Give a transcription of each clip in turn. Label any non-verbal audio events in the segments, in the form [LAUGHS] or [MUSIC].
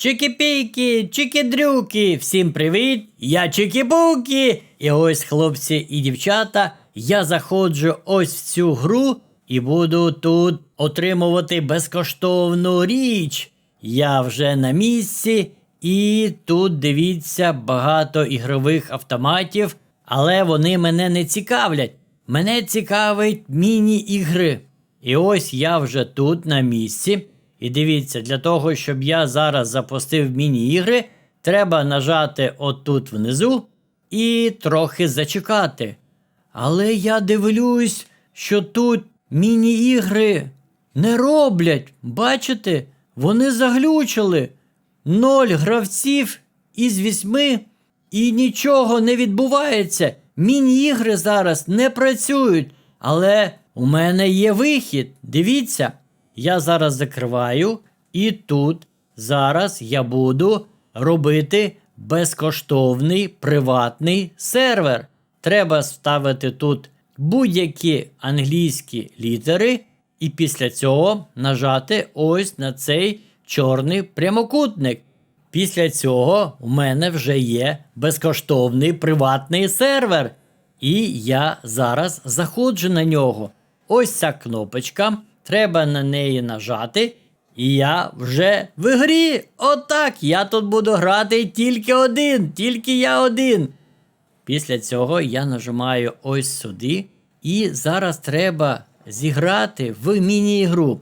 Чики-піки, чики-дрюки, всім привіт! Я Чики-буки! І ось, хлопці і дівчата, я заходжу ось в цю гру і буду тут отримувати безкоштовну річ. Я вже на місці, і тут дивіться багато ігрових автоматів, але вони мене не цікавлять. Мене цікавить міні-ігри. І ось я вже тут на місці. І дивіться, для того, щоб я зараз запустив міні-ігри, треба нажати отут внизу і трохи зачекати. Але я дивлюсь, що тут міні-ігри не роблять. Бачите, вони заглючили. Ноль гравців із вісьми і нічого не відбувається. Міні-ігри зараз не працюють. Але у мене є вихід. Дивіться, я зараз закриваю, і тут зараз я буду робити безкоштовний приватний сервер. Треба ставити тут будь-які англійські літери, і після цього нажати ось на цей чорний прямокутник. Після цього у мене вже є безкоштовний приватний сервер. І я зараз заходжу на нього. Ось ця кнопочка. Треба на неї нажати. І я вже в грі. Отак. Я тут буду грати тільки один, тільки я один. Після цього я нажимаю ось сюди. І зараз треба зіграти в міні-ігру.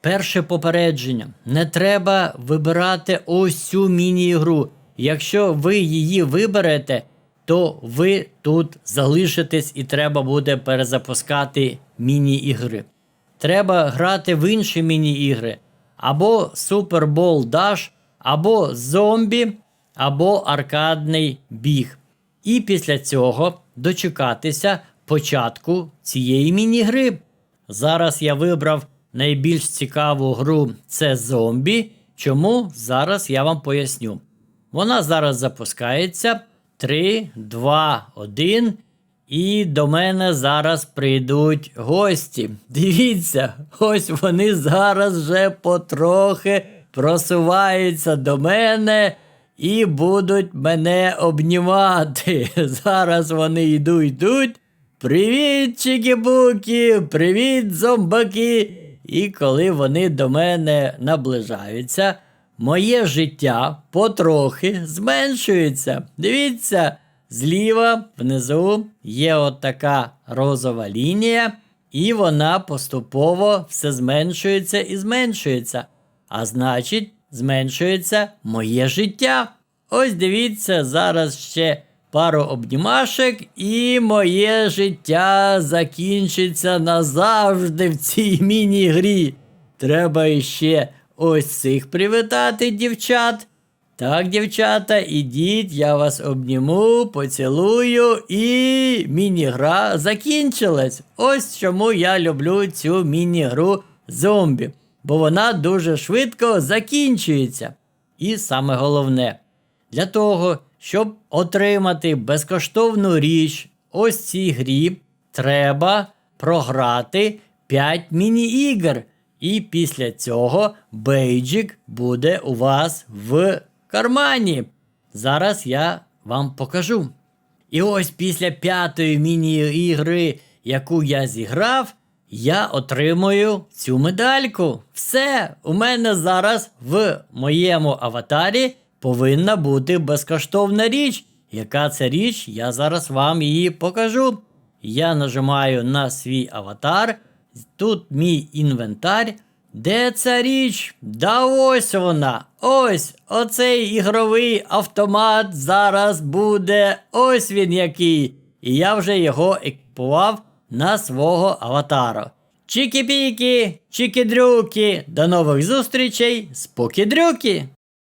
Перше попередження: не треба вибирати ось цю міні-ігру. Якщо ви її виберете, то ви тут залишитесь і треба буде перезапускати міні-ігри. Треба грати в інші міні-ігри. Або Super Bowl Dash, або зомбі, або аркадний біг. І після цього дочекатися початку цієї міні-гри. Зараз я вибрав найбільш цікаву гру це зомбі. Чому? Зараз я вам поясню. Вона зараз запускається. 3, 2, 1. І до мене зараз прийдуть гості. Дивіться, ось вони зараз вже потрохи просуваються до мене і будуть мене обнімати. [LAUGHS] Зараз вони йдуть, йдуть. Привіт, чікібуки! Привіт, зомбаки! І коли вони до мене наближаються, моє життя потрохи зменшується. Дивіться, зліва внизу є от така розова лінія, і вона поступово все зменшується і зменшується. А значить, зменшується моє життя. Ось дивіться, зараз ще пару обнімашек, і моє життя закінчиться назавжди в цій міні-грі. Треба іще ось цих привітати, дівчат. Так, дівчата, ідіть, я вас обніму, поцілую, і міні-гра закінчилась. Ось чому я люблю цю міні-гру зомбі, бо вона дуже швидко закінчується. І саме головне, для того, щоб отримати безкоштовну річ ось цій грі, треба програти 5 міні-ігр. І після цього бейджик буде у вас в кармані. Зараз я вам покажу. І ось після п'ятої міні-ігри, яку я зіграв, я отримую цю медальку. Все, у мене зараз в моєму аватарі повинна бути безкоштовна річ. Яка це річ, я зараз вам її покажу. Я нажимаю на свій аватар. Тут мій інвентар. Де ця річ? Да ось вона. Ось оцей ігровий автомат зараз буде. Ось він який. І я вже його екіпував на свого аватара. Чікі-піки, чікі-дрюки. До нових зустрічей. Спокі-дрюки!